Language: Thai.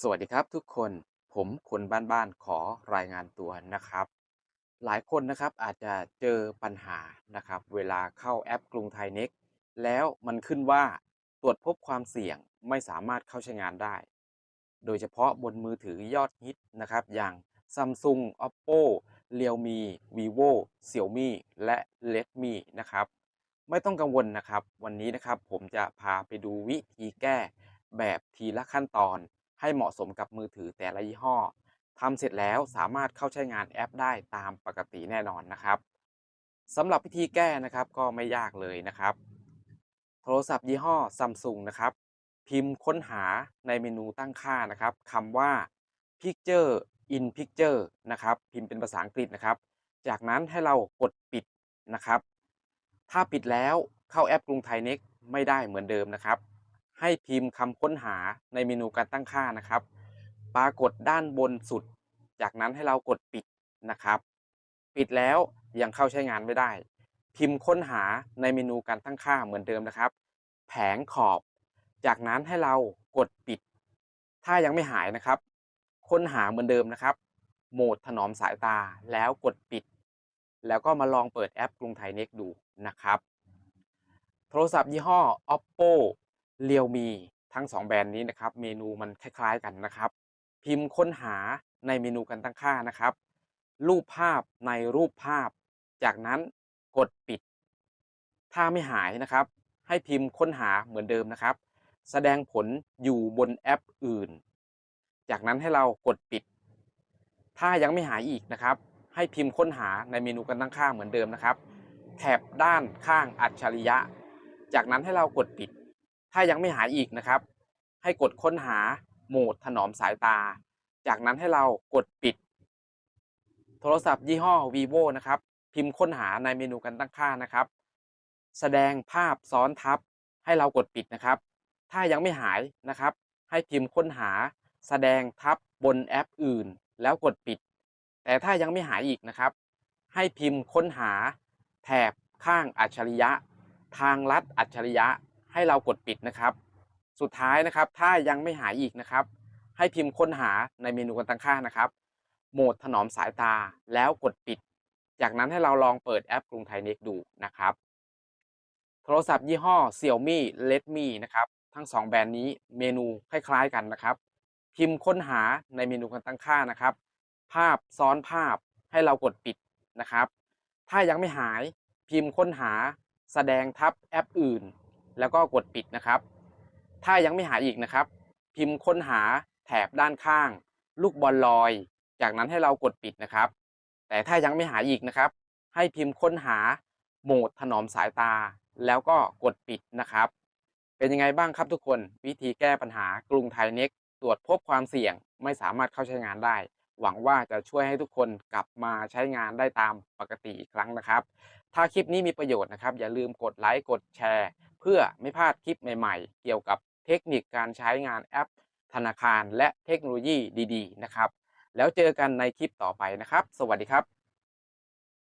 สวัสดีครับทุกคนผมคนบ้านๆขอรายงานตัวนะครับ หลายคนนะครับอาจจะเจอปัญหานะครับ เวลาเข้าแอปกรุงไทยเน็กแล้วมันขึ้นว่าตรวจพบความเสี่ยงไม่สามารถเข้าใช้งานได้ โดยเฉพาะบนมือถือยอดฮิตนะครับ อย่าง Samsung Oppo Realme Vivo Xiaomi และ Redmi นะครับ ไม่ต้องกังวลนะครับ วันนี้นะครับผมจะพาไปดูวิธีแก้แบบทีละขั้นตอน ให้เหมาะสมกับมือถือแต่ละยี่ห้อทำเสร็จแล้วสามารถเข้าใช้งานแอปได้ตามปกติแน่นอนนะครับสำหรับวิธีแก้นะครับก็ไม่ยากเลยนะครับ โทรศัพท์ยี่ห้อ Samsung นะครับ พิมพ์ค้นหาในเมนูตั้งค่านะครับคำว่า Picture in Picture นะครับ พิมพ์เป็นภาษาอังกฤษนะครับ จากนั้นให้เรากดปิดนะครับ ถ้าปิดแล้วเข้าแอปกรุงไทยเน็กไม่ได้เหมือนเดิมนะครับ ให้พิมพ์คำค้นหาในเมนูการตั้งค่านะครับ ปรากฏด้านบนสุด จากนั้นให้เรากดปิดนะครับ ปิดแล้วยังเข้าใช้งานไม่ได้ พิมพ์ค้นหาในเมนูการตั้งค่าเหมือนเดิมนะครับ แผงขอบ จากนั้นให้เรากดปิด ถ้ายังไม่หายนะครับ ค้นหาเหมือนเดิมนะครับ โหมดถนอมสายตาแล้วกดปิด แล้วก็มาลองเปิดแอปกรุงไทยเน็กดูนะครับ โทรศัพท์ยี่ห้อ oppo realme ทั้ง 2 แบรนด์นี้นะครับ เมนูมันคล้าย ๆ กันนะครับ พิมพ์ค้นหาในเมนูการตั้งค่านะครับ รูปภาพในรูปภาพ จากนั้นกดปิด ถ้าไม่หายนะครับ ให้พิมพ์ค้นหาเหมือนเดิมนะครับ แสดงผลอยู่บนแอปอื่น จากนั้นให้เรากดปิด ถ้ายังไม่หายอีกนะครับ ให้พิมพ์ค้นหาในเมนูการตั้งค่าเหมือนเดิมนะครับ แถบด้านข้างอัจฉริยะ จากนั้นให้เรากดปิด ถ้ายังไม่หายอีกนะครับ ให้กดค้นหาโหมดถนอมสายตา จากนั้นให้เรากดปิด โทรศัพท์ยี่ห้อ vivo นะครับ พิมพ์ค้นหาในเมนูการตั้งค่านะครับ แสดงภาพซ้อนทับ ให้เรากดปิดนะครับ ถ้ายังไม่หายนะครับ ให้พิมพ์ค้นหา แสดงทับบนแอปอื่น แล้วกดปิด แต่ถ้ายังไม่หายอีกนะครับ ให้พิมพ์ค้นหา แถบข้างอัจฉริยะ ทางลัดอัจฉริยะ ให้เรากดปิดนะครับ สุดท้ายนะครับ ถ้ายังไม่หายอีกนะครับ ให้พิมพ์ค้นหาในเมนูการตั้งค่านะครับ โหมดถนอมสายตาแล้วกดปิด จากนั้นให้เราลองเปิดแอปกรุงไทยเน็กดูนะครับ โทรศัพท์ยี่ห้อ Xiaomi Redmi นะครับ ทั้ง 2 แบรนด์นี้เมนูคล้าย ๆ กันนะครับ พิมพ์ค้นหาในเมนูการตั้งค่านะครับ ภาพซ้อนภาพให้เรากดปิดนะครับ ถ้ายังไม่หายพิมพ์ค้นหาแสดงทับแอปอื่น แล้วก็กดปิดนะครับ ถ้ายังไม่หายอีกนะครับ พิมพ์ค้นหาแถบด้านข้าง ลูกบอลลอย จากนั้นให้เรากดปิดนะครับ แต่ถ้ายังไม่หายอีกนะครับ ให้พิมพ์ค้นหาโหมดถนอมสายตา แล้วก็กดปิดนะครับ เป็นยังไงบ้างครับทุกคนวิธีแก้ปัญหากรุงไทยเน็กตรวจพบความเสี่ยงไม่สามารถเข้าใช้งานได้ หวังว่าจะช่วยให้ทุกคนกลับมาใช้งานได้ตามปกติอีกครั้งนะครับ ถ้าคลิปนี้มีประโยชน์นะครับ อย่าลืมกดไลค์กดแชร์ เพื่อไม่พลาดคลิปใหม่ๆ เกี่ยวกับเทคนิคการใช้งานแอป ธนาคารและเทคโนโลยีดี ๆ นะครับ แล้วเจอกันในคลิปต่อไปนะครับ สวัสดีครับ